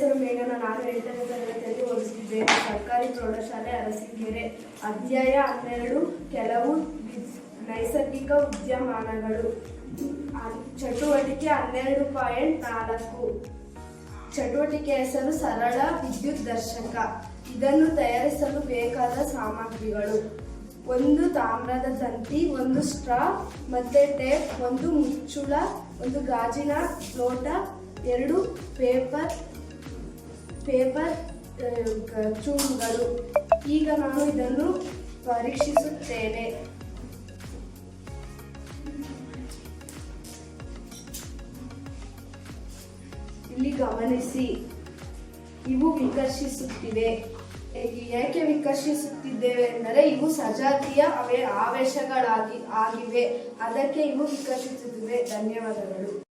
ಹೆಸರು ಮೇಘನ ನಾನು ಎಂಟನೇ ತರಗತಿಯಲ್ಲಿ ಓದಿಸಿದ್ದೇನೆ ಸರ್ಕಾರಿ ಪ್ರೌಢಶಾಲೆ ಅರಸೀಕೆರೆ ಅಧ್ಯಾಯ ಹನ್ನೆರಡು, ಕೆಲವು ನೈಸರ್ಗಿಕ ಉದ್ಯಮಾನಗಳು. ಚಟುವಟಿಕೆ ಹನ್ನೆರಡು ಪಾಯಿಂಟ್ ನಾಲ್ಕು. ಚಟುವಟಿಕೆ ಹೆಸರು ಸರಳ ವಿದ್ಯುತ್ ದರ್ಶಕ. ಇದನ್ನು ತಯಾರಿಸಲು ಬೇಕಾದ ಸಾಮಗ್ರಿಗಳು. ಒಂದು ತಾಮ್ರದ ತಂತಿ, ಒಂದು ಸ್ಟ್ರಾ, ಮತ್ತೆ ಟೇಪ್, ಒಂದು ಮುಚ್ಚುಳ, ಒಂದು ಗಾಜಿನ ಲೋಟ, ಎರಡು ಪೇಪರ್ ಪೇಪರ್ ಚೂಮ್ಗಳು ಈಗ ನಾನು ಇದನ್ನು ಪರೀಕ್ಷಿಸುತ್ತೇನೆ. ಇಲ್ಲಿ ಗಮನಿಸಿ. ಇವು ವಿಕರ್ಷಿಸುತ್ತಿವೆ. ಏಕೆ ವಿಕರ್ಷಿಸುತ್ತಿದ್ದೇವೆ ಎಂದರೆ ಇವು ಸಜಾತಿಯ ಅವೇ, ಆವೇಶಗಳಾಗಿ, ಆಗಿವೆ. ಅದಕ್ಕೆ ಇವು ವಿಕರ್ಷಿಸುತ್ತಿವೆ. ಧನ್ಯವಾದಗಳು.